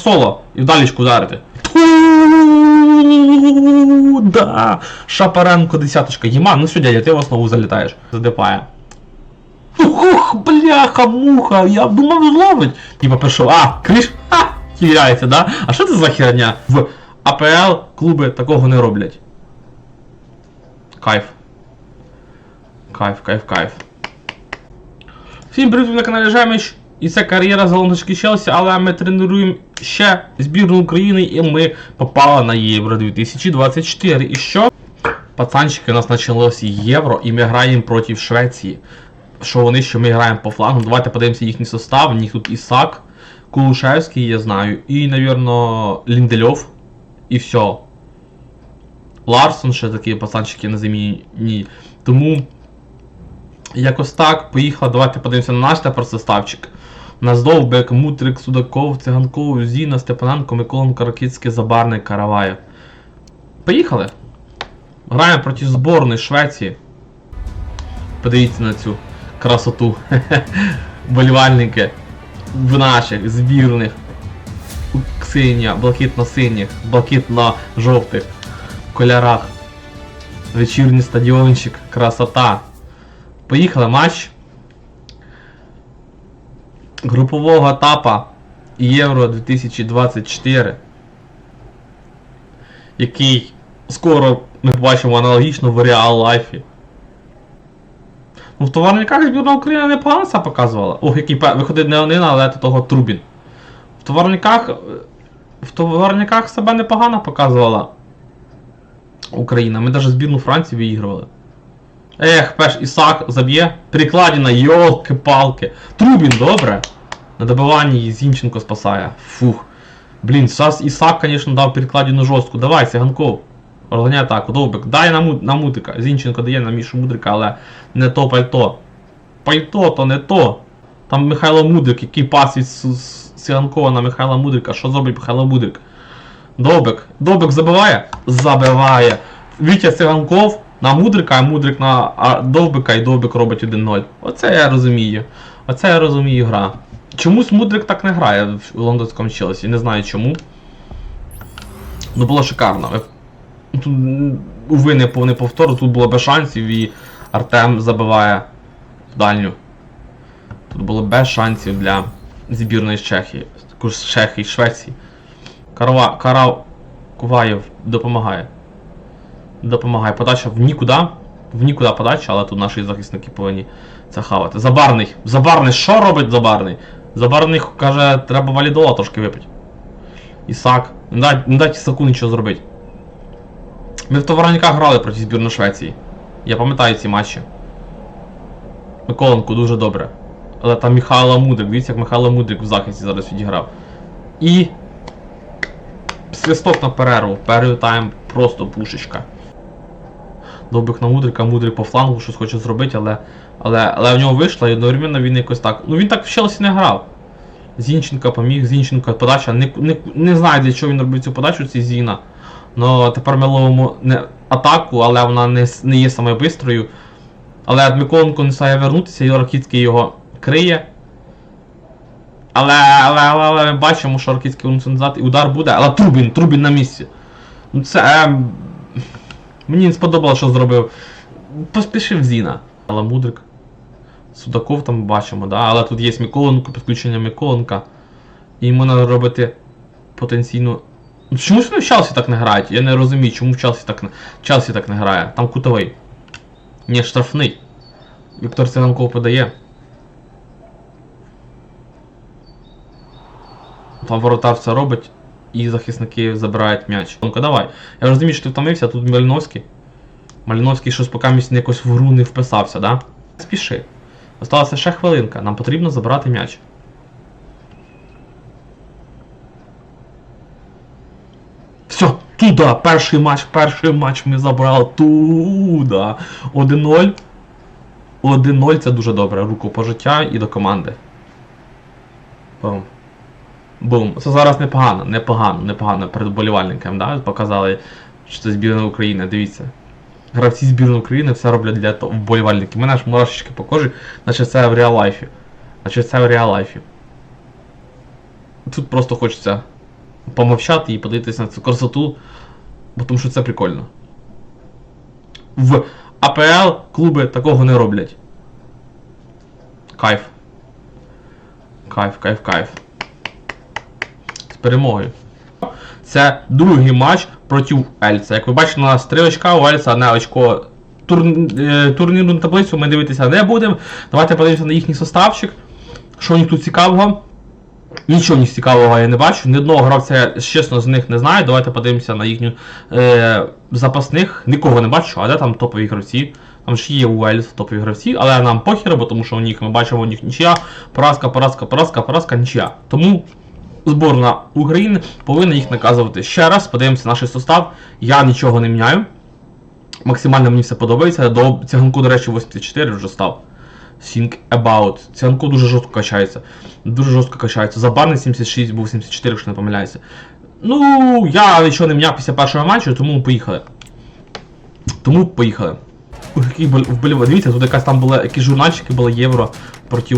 соло і вдалічку ударити. Да. Шапаренко десяточка. Єма, ну що, дядя, ти в основу залітаєш. Задипає. Ух, бляха, муха, я думав зловить. Типа пишу, а, криш, а, хіляється, да? А що це за херня? В АПЛ клуби такого не роблять. Кайф. Кайф, кайф, кайф. Всім привіт на каналі Жеміч. І це кар'єра з Лондонської Челсі, але ми тренуємо ще збірну України і ми попали на Євро 2024. І що? Пацанчики, у нас почалось Євро і ми граємо проти Швеції. Що вони, що ми граємо по флангу. Давайте подивимося їхній состав. У них тут Ісак, Кулушевський, я знаю, і, навірно, Ліндельов. І все. Ларсон ще такі пацанчики на заміні. Тому якось так, поїхали. Давайте подивимося на наш тепер составчик. У нас Довбек, Мутрик, Судаков, Циганков, Зіна, Степаненко, Миколенко, Ракицький, Забарний, Караваєв. Поїхали. Граємо проти зборної Швеції. Подивіться на цю красоту. Болівальники в наших збірних. Синя, блакитно-синіх, блакитно-жовтих кольорах. Вечірній стадіончик, красота. Поїхали матч групового етапа Євро 2024, який скоро ми побачимо аналогічно в реал лайфі. Ну, в товарниках збірна Україна непогано себе показувала. Ох, який виходить не один, але до того Трубін. В товарниках. е, В товарниках себе непогано показувала Україна. Ми навіть збірну Франції виігрували. Ех, пеш, Ісак заб'є. Перекладіна, йолки-палки. Трубін, добре. На добиванні Зінченко спасає. Фух. Блін, зараз Ісак, звісно, дав перекладіну жорстку. Давай, Сиганков. Органяй атаку, довбик. Дай на, му- на Мудрика. Зінченко дає на Мішу Мудрика, але не то пальто. Пальто то не то. Там Михайло Мудрик, який пас від С- С- на Михайла Мудрика. Що зробить Михайло Мудрик? Довбик. Довбик забиває? Забиває. Вітя Циганков на Мудрика, а Мудрик на Довбика і Довбик робить 1-0. Оце я розумію. Оце я розумію гра. Чомусь Мудрик так не грає в лондонському Челсі. Не знаю чому. Ну було шикарно. Ви- Тут, уви, не повний повтор, тут було без шансів і Артем забиває в дальню. Тут було без шансів для збірної Чехії. Також з Чехії, Швеції. Карава, Карав Куваєв допомагає. Допомагає. Подача в нікуди. В нікуди подача, але тут наші захисники повинні це хавати. Забарний. Забарний, що робить Забарний? Забарний каже, треба валідола трошки випити. Ісак. Не дай, не дай Ісаку нічого зробити. Ми в товарниках грали проти збірної Швеції. Я пам'ятаю ці матчі. Миколенко дуже добре. Але там Михайло Мудрик, дивіться, як Михайло Мудрик в захисті зараз відіграв. І. Свисток на перерву. Перший тайм просто пушечка. Довбик на Мудрика, Мудрик по флангу щось хоче зробити, але. Але, але в нього вийшло і одновременно він якось так. Ну він так в Челсі не грав. Зінченка поміг, Зінченка подача. Не, не, не знаю для чого він робив цю подачу, цей Зіна. Но тепер ми ловимо не атаку, але вона не, не є самою бистрою. Але Миколенко не стає вернутися, і Ракіцький його криє. Але, але, але, але ми бачимо, що Ракіцький назад, і удар буде, але Трубін, Трубін на місці. Ну це. ем, Мені сподобалося, що зробив. Поспішив Зіна. Але Мудрик. Судаков там бачимо, да? але тут є Миколенко, підключення Миколенка. І йому треба робити потенційно. Ну, Чому ж вони в Челсі так не грають? Я не розумію, чому в Челсі так не, Челсі так не грає. Там кутовий. Ні, штрафний. Віктор Циганков подає. Там воротар все робить, і захисники забирають м'яч. Ну давай. Я розумію, що ти втомився, тут Маліновський. Маліновський щось поки місць якось в гру не вписався, да? Спіши. Осталася ще хвилинка, нам потрібно забрати м'яч. Все, туда, перший матч, перший матч ми забрали. Туда. 1-0. 1-0 це дуже добре. Руку по життя і до команди. Бум. Бум. Це зараз непогано, непогано, непогано перед вболівальниками, да? Показали, що це збірна України, дивіться. Гравці збірної України все роблять для вболівальників. Мене ж мурашечки по кожі, наче це в реал лайфі. Наче це в реал лайфі. Тут просто хочеться помовчати і подивитися на цю красоту, бо тому що це прикольно. В АПЛ клуби такого не роблять. Кайф. Кайф, кайф, кайф. Перемогою. Це другий матч проти Ельца. Як ви бачите, у нас три очка, у Ельца одне очко. Тур... е, Турнірну таблицю ми дивитися не будемо. Давайте подивимося на їхній составчик. Що у них тут цікавого? Нічого цікавого я не бачу. Ні одного гравця чесно з них не знаю. Давайте подивимося на їхню е, запасних. Нікого не бачу, а де там топові гравці. Там ж є у Ельс топові гравці, але нам похер, бо тому що у них ми бачимо у них нічия. Поразка, поразка, поразка, поразка, нічия. Тому зборна України повинна їх наказувати. Ще раз подивимося наш состав. Я нічого не міняю. Максимально мені все подобається. До циганку, до речі, 84 вже став. Think about. Циганку дуже жорстко качається. Дуже жорстко качається. Забарний 76 був 74, якщо не помиляюся. Ну, я нічого не міняв після першого матчу, тому поїхали. Тому поїхали. Дивіться, тут якась там була, якісь журнальчики були євро проти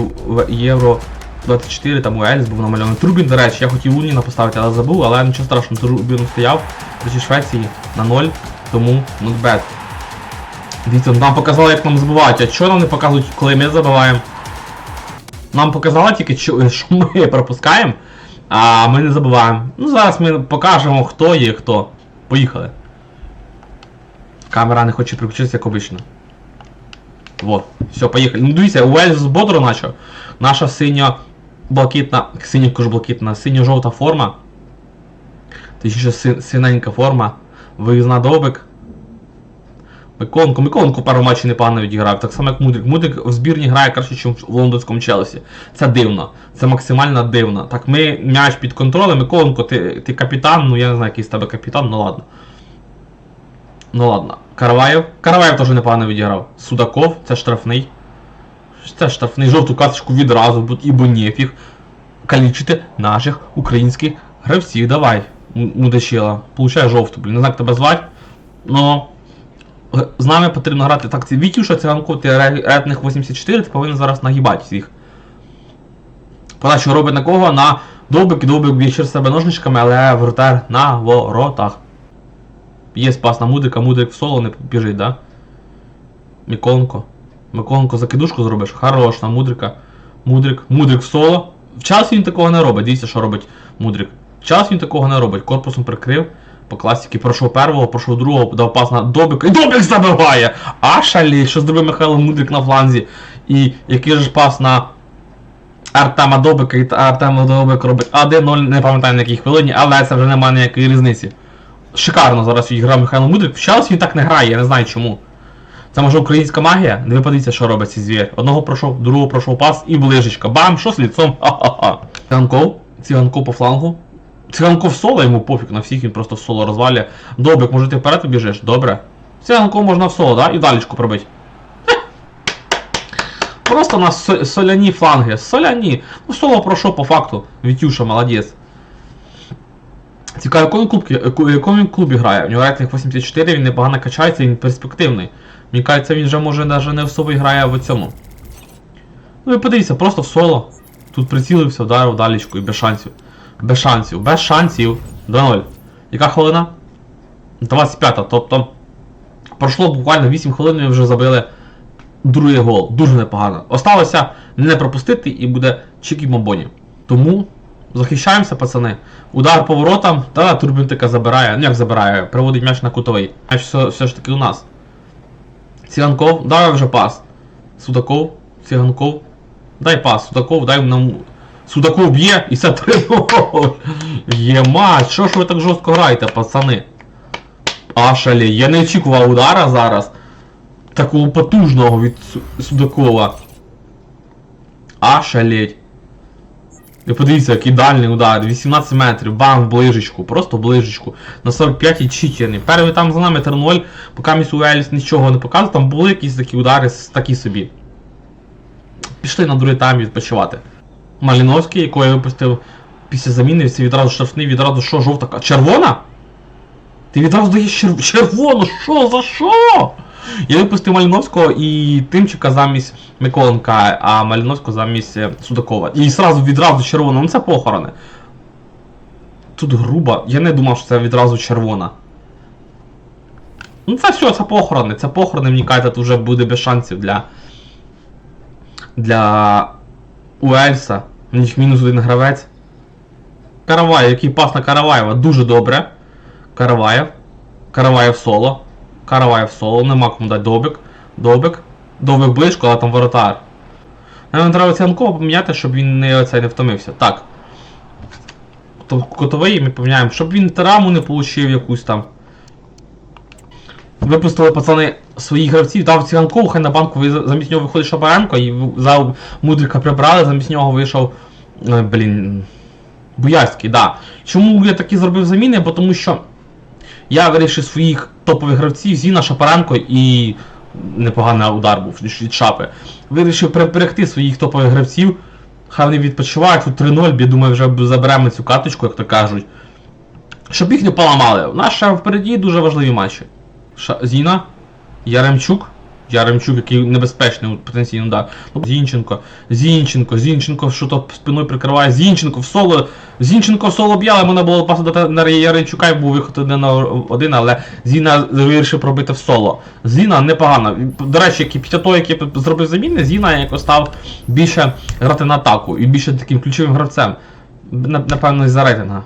євро 24, там у Ельс був намальований. Трубін, до речі, я хотів Уніна поставити, але забув, але нічого страшного, Трубін стояв проти Швеції на 0, тому bad. Дивіться, нам показали, як нам забивають, а чого нам не показують, коли ми забиваємо? Нам показали тільки, що що ми пропускаємо, а ми не забуваємо. Ну зараз ми покажемо, хто є хто. Поїхали. Камера не хоче приключитися, як обично. Вот, все, поїхали. Ну дивіться, Уельс бодро начав. Наша синя блакитна, кажу блакитна, синьо-жовта форма. Точніше си- синенька форма. Виїзна довбик. Миколенко, Миколенко в першому матчі непогано відіграв, так само як Мудрик. Мудрик в збірні грає краще, ніж в лондонському Челсі. Це дивно. Це максимально дивно. Так, ми м'яч під контролем, Миколенко, ти, ти капітан, ну я не знаю, який з тебе капітан, ну ладно. Ну ладно. Караваєв. Караваєв теж непогано відіграв. Судаков, це штрафний. Це штрафний жовту карточку відразу, бо- ібо нефіг. Калічити наших українських гравців. Давай, мудачила. Получай жовту, блін. Не знаю, як тебе звати. Но з нами потрібно грати так. Це Вітюша, циганков, ти ре- ретних 84, ти повинен зараз нагибати всіх. Подачу робить на кого? На довбик і довбик б'є себе ножничками, але вратар на воротах. Є спас на Мудрика, Мудрик в соло не біжить, да? Миколенко. Миколенко закидушку зробиш. Хорош на Мудрика. Мудрик. Мудрик в соло. В час він такого не робить. Дивіться, що робить Мудрик. В час він такого не робить. Корпусом прикрив. По класіки пройшов первого, пройшов другого, дав пас на Добика. І Добик забиває! А шалі, що зробив Михайло Мудрик на фланзі. І який же пас на Артема Добика, і Артема Добик робить 1-0, не пам'ятаю на якій хвилині, але це вже немає ніякої різниці. Шикарно зараз грав Михайло Мудрик. В Челсі він так не грає, я не знаю чому. Це може українська магія? Не подивіться, що робить цей звір. Одного пройшов, другого пройшов пас і ближечка. Бам! Що з ліцом? Ха-ха-ха. Циганков, циганков по флангу. Циганков соло, йому пофіг на всіх, він просто в соло розвалює. Добик, може ти вперед побіжиш? Добре. Циганков можна в соло, да? І далечку пробити. Просто у нас соляні фланги. Соляні. Ну, соло пройшов по факту. Вітюша, молодець. Цікаво, в якому він клубі грає? У нього рейтинг 84, він непогано качається, він перспективний. Мені кажеться, він вже може навіть не в собі грає в цьому. Ну і подивіться, просто в соло. Тут прицілився, вдарив далечку і без шансів. Без шансів, без шансів. 2-0. Яка хвилина? 25-та. тобто. Пройшло буквально 8 хвилин і вже забили другий гол. Дуже непогано. Осталося не пропустити і буде чікі бомбоні. Тому захищаємося, пацани. Удар по воротам, та турбінтика забирає. Ну як забирає, приводить м'яч на кутовий. М'яч все, все ж таки у нас. Циганков, дай вже пас. Судаков, Сіганков. Дай пас, Судаков, дай нам. Судаков б'є і це три Є мать, що ж ви так жорстко граєте, пацани? Ашалі, я не очікував удара зараз. Такого потужного від Су- Судакова. Ашалеть. Ви подивіться, який дальний удар, 18 метрів, бам, в ближечку, просто в ближечку. На 45 і читерний. Перший там за нами 3-0, поки міс Уельс нічого не показував, там були якісь такі удари, такі собі. Пішли на другий тайм відпочивати. Маліновський, якого я випустив після заміни, це відразу штрафний, відразу що, жовта Червона? Ти відразу даєш чер... червону, що за що? Я випустив Маліновського і Тимчика замість Миколенка, а Маліновського замість е, Судакова. І сразу відразу червоно, ну це похорони. тут груба. Я не думав, що це відразу червона. Ну це все, це похорони. Це похорони, мені кажуть, тут вже буде без шансів для. Для Уельса. У них мінус один гравець. Караваєв, який пас на Караваєва, дуже добре. Караваєв. Караваєв соло. Караваєв соло, нема кому дати добик. Добик. Добик близько, але там воротар. Нам треба Циганкова поміняти, щоб він не, оцей, не втомився. Так. То котовий ми поміняємо, щоб він травму не отримав якусь там. Випустили пацани своїх гравців, дав Циганкову, хай на банку замість нього виходить Шапаренко, і за Мудрика прибрали, замість нього вийшов. е, Блін. Буярський, да. Чому я такі зробив заміни? Бо тому що я вирішив своїх топових гравців, Зіна, Шапаренко і непоганий удар був від шапи. Вирішив приберегти своїх топових гравців. Хай вони відпочивають, у 3-0, я думаю, вже заберемо цю каточку, як то кажуть. Щоб їх не поламали. У нас ще впереді дуже важливі матчі. Ша... Зіна, Яремчук. Яремчук, який небезпечний потенційно удар. Ну, Зінченко, Зінченко, Зінченко, що то спиною прикриває. Зінченко в соло. Зінченко в соло б'яли, можна було пасу дати на Яремчука, і був виход один на один, але Зіна вирішив пробити в соло. Зіна непогано. До речі, як і після того, як я зробив заміни, Зіна якось став більше грати на атаку і більше таким ключовим гравцем. Напевно, із-за рейтинга.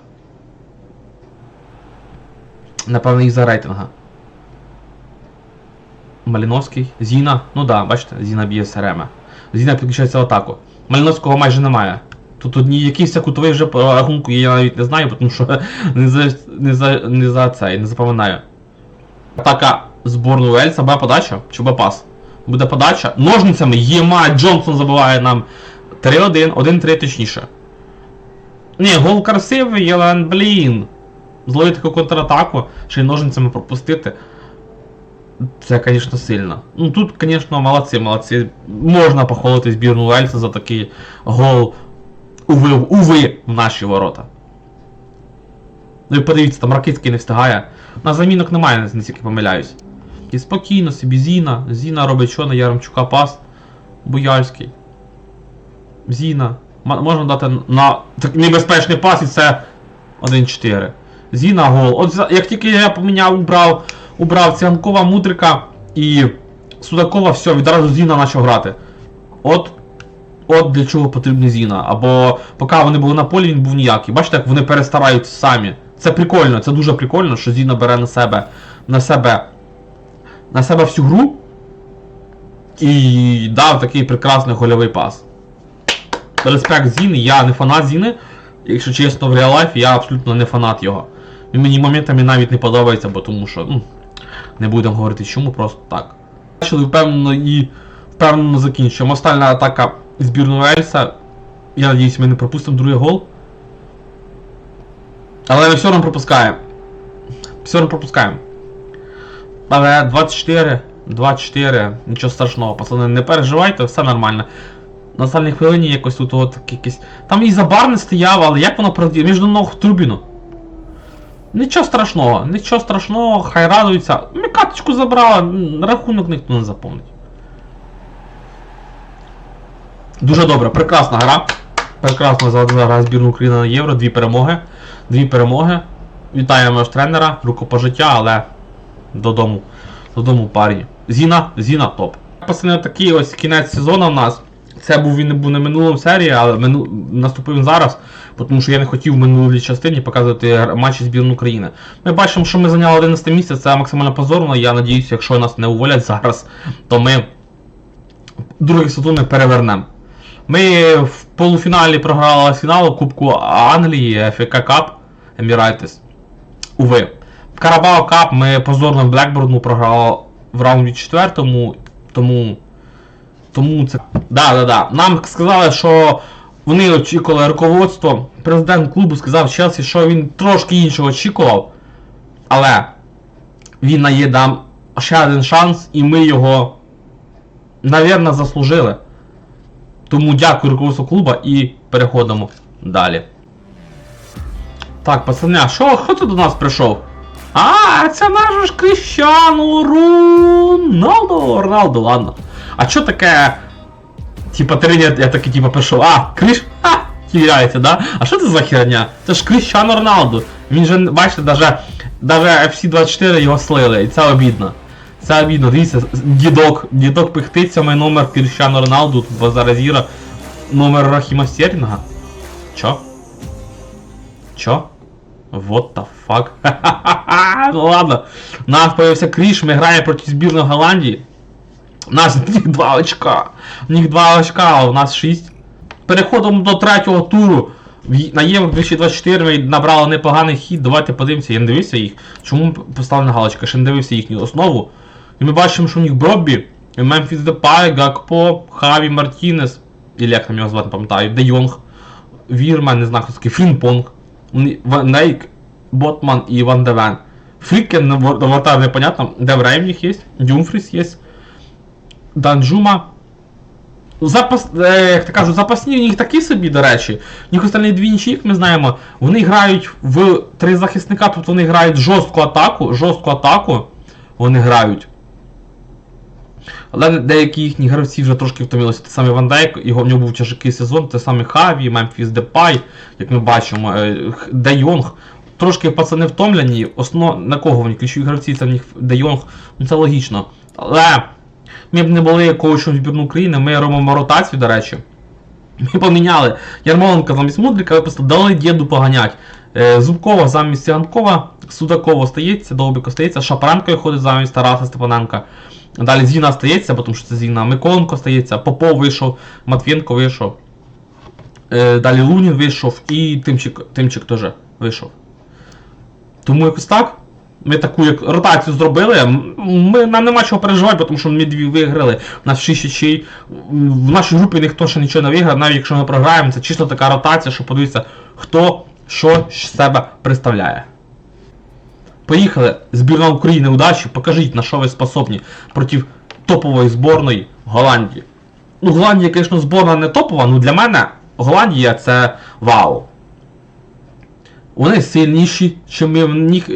Напевно, із-за рейтинга. Маліновський, Зіна. Ну да, бачите, Зіна б'є Серема. Зіна підключається в атаку. Маліновського майже немає. Тут якийсь кутовий вже по рахунку я навіть не знаю, тому що не за, не за, не за це, не запам'ятаю. Атака зборну Уельса, буде подача чи буде пас? Буде подача. Ножницями Єма Джонсон забиває нам 3-1, 1-3 точніше. Ні, гол красивий, але, блін. Зловити таку контратаку, ще й ножницями пропустити. Це, звісно, сильно. Ну тут, звісно, молодці, молодці. Можна похвалити збірну Уельса за такий гол. Уви, уви в наші ворота. Ну і подивіться, там Ракицький не встигає. На замінок немає, не стільки помиляюсь. І спокійно собі Зіна. Зіна робить що на Яремчука пас. Буяльський. Зіна. Можна дати на так, небезпечний пас і це 1-4. Зіна гол. От як тільки я поміняв, убрав, убрав Циганкова, Мудрика і Судакова, все, відразу Зіна почав грати. От От для чого потрібна Зіна. Або поки вони були на полі, він був ніякий. Бачите, як вони перестараються самі. Це прикольно, це дуже прикольно, що Зіна бере на себе на себе на себе всю гру і дав такий прекрасний гольовий пас. Респект Зіни, я не фанат Зіни. Якщо чесно, в реал-лайфі я абсолютно не фанат його. Він мені моментами навіть не подобається, бо тому що. Ну, не будемо говорити чому, просто так. Бачили впевнено і впевнено закінчуємо. Остальна атака збірної Ельса. Я надіюсь, ми не пропустимо другий гол. Але ми все одно пропускаємо. Все одно пропускаємо. Але 24, 24, нічого страшного, пацани, не переживайте, все нормально. На останній хвилині якось тут от якийсь. Там і забар не стояв, але як воно пройде? Між ног Трубіну. Нічого страшного, нічого страшного, хай радуються. Ми каточку забрали, рахунок ніхто не запомнить. Дуже добре, прекрасна гра. Прекрасна золота гра збірну України на Євро, дві перемоги. Дві перемоги. Вітаємо ж тренера, рукопожиття, але додому. Додому парні. Зіна, Зіна топ. Пацани, такий ось кінець сезону в нас. Це був він не був не минулому серії, але мину... наступив зараз, тому що я не хотів в минулій частині показувати матчі збірної України. Ми бачимо, що ми зайняли 11 місце, це максимально позорно. Я надіюся, якщо нас не уволять зараз, то ми другий сезон перевернемо. Ми в полуфіналі програли фіналу Кубку Англії, FK Cup Emirates. Уви. В Карабао Кап ми позорно Блекборну програли в раунді четвертому, тому. Тому це. Да, да, да. Нам сказали, що вони очікували руководство. Президент клубу сказав Челсі, що він трошки іншого очікував. Але він дає нам ще один шанс, і ми його, навірно, заслужили. Тому дякую руководству клуба і переходимо далі. Так, пацани, що, хто тут до нас прийшов? А, це наш Кріщану Роналдо. Роналдо, ладно. А що таке? Типа тренер, я такий типа пішов. А, Кріш. Ха! Кіляється, да? А що це за херня? Це ж Кріщано Роналду. Він же, бачите, даже, даже FC24 його слили, і це обідно. Це обідно, дивіться, дідок, дідок пихтить, сьомий номер Кріщано Роналду, тут Базаразіра, номер Рахіма Стерлінга. Чо? Чо? What the fuck? ну ладно. У нас появився Кріш, ми граємо проти збірної Голландії. У нас в них 2 очка. У них 2 очка, а у нас 6. Переходимо до третього туру. На Євро 2024 ми набрали непоганий хід. Давайте подивимося. Я не дивився їх. Чому поставлена галочка? Ще не дивився їхню основу. І ми бачимо, що у них Броббі, Мемфіс Депай, Гакпо, Хаві Мартінес, і як там його звати, пам'ятаю, Де Йонг, Вірман, не знаю, хто такий, Фрінпонг, Ван Дейк, Ботман і Ван Девен. Фрікен, на вор- на вратар непонятно, Деврей в них є, Дюмфріс є, Данджума. Запас, е, як то кажуть, запасні у них такі собі, до речі. У них останні дві нічі, як ми знаємо, вони грають в три захисника, тобто вони грають жорстку атаку, жорстку атаку вони грають. Але деякі їхні гравці вже трошки втомилися. Те саме Ван Дейк, його в нього був тяжкий сезон, те саме Хаві, Мемфіс Депай, як ми бачимо, е, Де Йонг. Трошки пацани втомлені. Основ... На кого вони ключові гравці, це в них Де Йонг, ну це логічно. Але ми б не були коучем збірну України, ми робимо ротацію, до речі. Ми поміняли Ярмоленка замість Мудрика, ви просто дали діду поганять. Е, Зубкова замість Циганкова, Судакова остається, Довбик остається, Шапаренко ходить замість Тараса Степаненка. Далі Зіна остається, бо тому що це Зіна. Миколенко остається, Попов вийшов, Матвієнко вийшов. Е, Далі Лунін вийшов і Тимчик, Тимчик теж вийшов. Тому якось так. Ми таку як ротацію зробили. Ми, нам нема чого переживати, тому що ми дві виграли. У нас 6 очей. В нашій групі ніхто ще нічого не виграв, навіть якщо ми програємо, це чисто така ротація, щоб подивитися, хто що з себе представляє. Поїхали. Збірна України удачі. Покажіть, на що ви способні проти топової зборної Голландії. Ну, Голландія, звісно, зборна не топова, ну для мене Голландія це вау. Вони сильніші, ніж ми. В них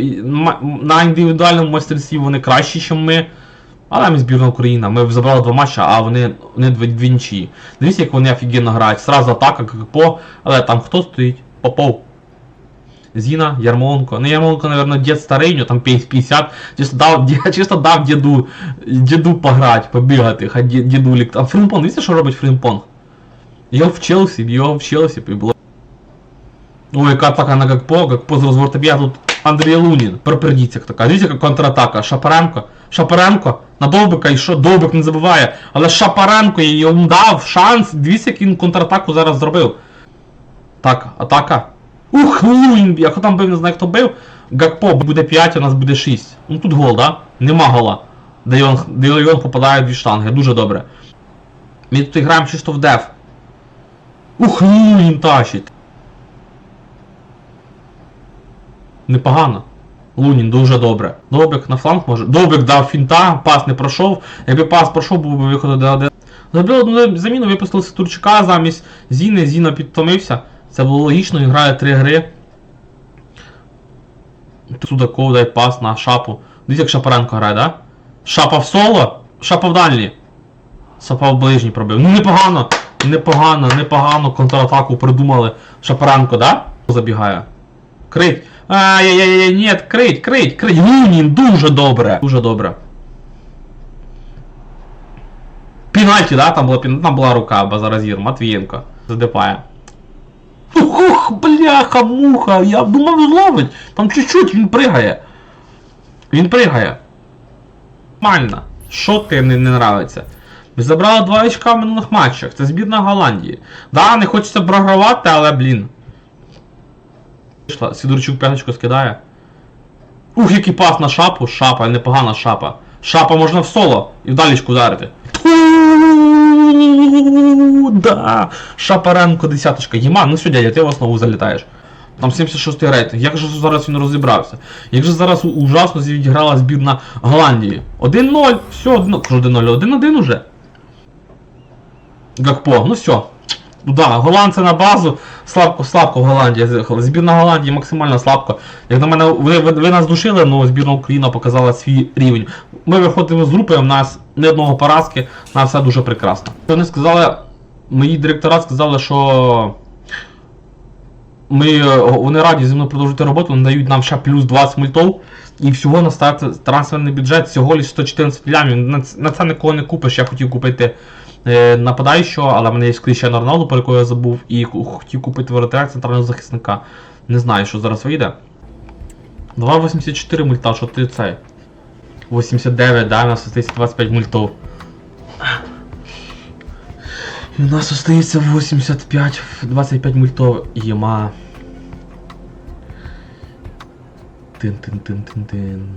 на індивідуальному майстерстві вони кращі, ніж ми. Але ми збірна Україна. Ми забрали два матчі, а вони, вони дві, нічиї. Дивіться, як вони офігенно грають. Сразу атака, КПО, але там хто стоїть? Попов. Зіна, Ярмоленко. Ну, Ярмоленко, наверное, дід старий, у нього там 50. Чисто дав, чисто дав діду, діду пограти, побігати, хай ді- дідулік. А Фримпонг, дивіться, що робить Фримпонг? Його в Челсі, його в Челсі було. Ой, яка атака на Гакпо, Гакпо з розвороту б'є, а тут Андрій Лунін. Пропердіться, така. Дивіться, яка контратака. Шапаренко. Шапаренко на Довбика і що Довбик не забуває. Але Шапаренко йому дав шанс. Дивіться, як він контратаку зараз зробив. Так, атака. Ух, Лунін, як там бив, не знаю, хто бив. Гакпо буде 5, у нас буде 6. Ну тут гол, да? Нема гола. Де Йонг, де Йонг попадає дві штанги, дуже добре. Ми тут граємо чисто в деф. Ух, Лунін тащить. Непогано. Лунін дуже добре. Довбик на фланг може. Довбик дав фінта, пас не пройшов. Якби пас пройшов, був би виход до 1 Зробили одну заміну, випустили Ситурчука замість Зіни, Зіна підтомився. Це було логічно, він грає три гри. Судаков дай пас на шапу. Дивіться, як Шапаренко грає, да? Шапа в соло, шапа в дальній. Шапа в ближній пробив. Ну непогано, непогано, непогано контратаку придумали. Шапаренко, да? Забігає. Крить. Ай-яй-яй, ні, крить, крить, крить. Лунін, дуже добре. Дуже добре. Пінальті, да? Там була, там була рука Базаразір, Матвієнко. Задипає. Ух, ух, бляха, муха, я думав зловить. Там чуть-чуть він пригає. Він пригає. Нормально. Що ти не, не нравиться? Ми забрали два очка в минулих матчах. Це збірна Голландії. Да, не хочеться програвати, але блін. Вийшла, Сидорчук п'яточку скидає. Ух, який пас на шапу. Шапа, непогана шапа. Шапа можна в соло і в далічку ударити. Да. Шапаренко десяточка. Єма, ну що, дядя, ти в основу залітаєш. Там 76 рейтинг. Як же зараз він розібрався? Як же зараз ужасно відіграла збірна Голландії? 1-0, все, одно, кажу 1-0, 1-1 уже. Гакпо, ну все. Да, голландці на базу, слабко, слабко в Голландії. Збірна Голландії максимально слабко. Як на мене, ви, ви, ви нас душили, але збірна Україна показала свій рівень. Ми виходимо з групи, у нас ні одного поразки, у все дуже прекрасно. Вони сказали, мої директора сказали, що Ми, вони раді зі мною продовжувати роботу, вони дають нам ще плюс 20 мультов. І всього на старт трансферний бюджет всього лише 114 лямів. На, це нікого не купиш. Я хотів купити е, нападаючого, але в мене є Кріщано Роналду, про якого я забув, і хотів купити воротаря центрального захисника. Не знаю, що зараз вийде. 2,84 мульта, що ти цей? 89, да, у нас остається 25 мультов. І у нас остається 85, 25 мультов. Єма. Тин-тин-тин-тин-тин.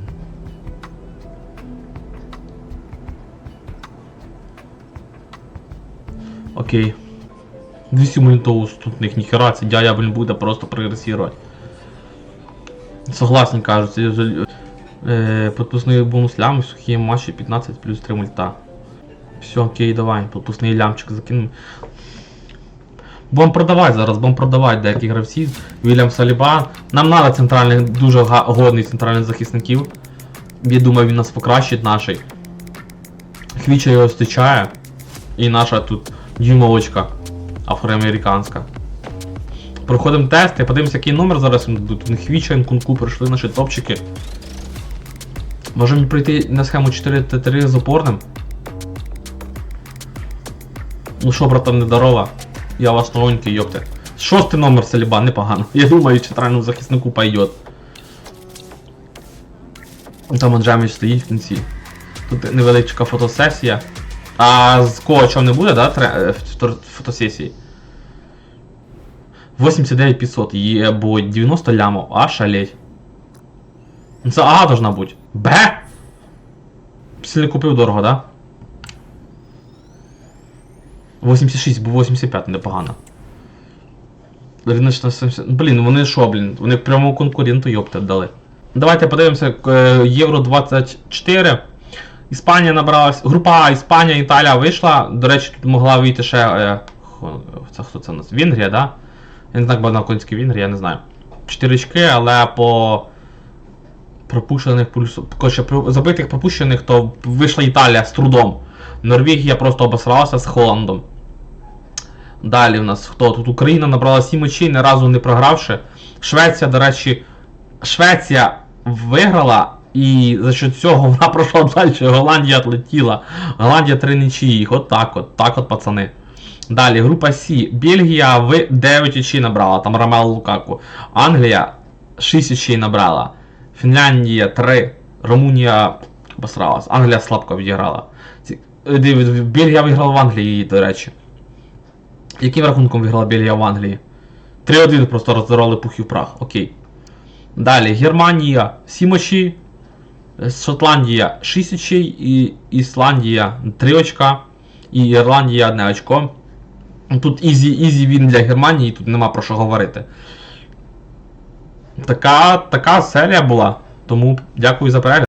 Окей. 200 мультов тут них ніхера, це дядя, блін, буде просто прогресувати. Согласен, кажуть. я жаль- Е, подпускний бонус лям, сухі матчі 15 плюс 3 мульта. Все, окей, давай, подпускний лямчик закинемо. Будемо продавати зараз, будемо продавати деякі гравці. Вільям Саліба. Нам треба центральних, дуже годних центральних захисників. Я думаю, він нас покращить наший. Хвіча його стичає. І наша тут дюймовочка афроамериканська. Проходимо тести, подивимося, який номер зараз їм дадуть. Них Хвіча, Нкунку пройшли наші топчики. Можемо пройти на схему 4Т3 з опорним. Ну що, братан, недарова. Я вас новенький, йопте. Шостий номер Саліба, непогано. Я думаю, центральному захиснику пойдет. Там Анджаміч стоїть в кінці. Тут невеличка фотосесія. А з кого чого не буде, да? тре- е, фотосесії? 89 500, є, бо 90 лямов, а шалеть. Ну, Це А должна бути. Б? Сильно купив дорого, да? 86, бо 85 непогано. Риночна 70. Блін, вони що, блін? Вони прямо конкуренту йопте дали. Давайте подивимося е, Євро 24. Іспанія набралась. Група Іспанія, Італія вийшла. До речі, тут могла вийти ще. Е, це хто це у нас? Венгрія, да? Я не знаю, як на українській Венгрія, я не знаю. 4 очки, але по пропущених плюс. Коротше, забитих пропущених, то вийшла Італія з трудом. Норвегія просто обосралася з Холландом. Далі в нас хто? Тут Україна набрала 7 очей, ні разу не програвши. Швеція, до речі, Швеція виграла, і за що цього вона пройшла далі. Голландія отлетіла. Голландія 3 нічиї. От так от, так от, пацани. Далі, група С. Бельгія в 9 очей набрала, там Ромел Лукаку. Англія 6 очей набрала. Фінляндія 3. Румунія обосралась. Англія слабко відіграла. Е, Бельгія виграла в Англії, до речі. Яким рахунком виграла Бельгія в Англії? 3-1 просто роздороли пух і прах. Окей. Далі, Германія 7 очей. Е, Шотландія 6 очей, і Ісландія 3 очка, і Ірландія 1 очко. Тут ізі, ізі він для Германії, тут нема про що говорити. Така, така серія була. Тому дякую за перегляд.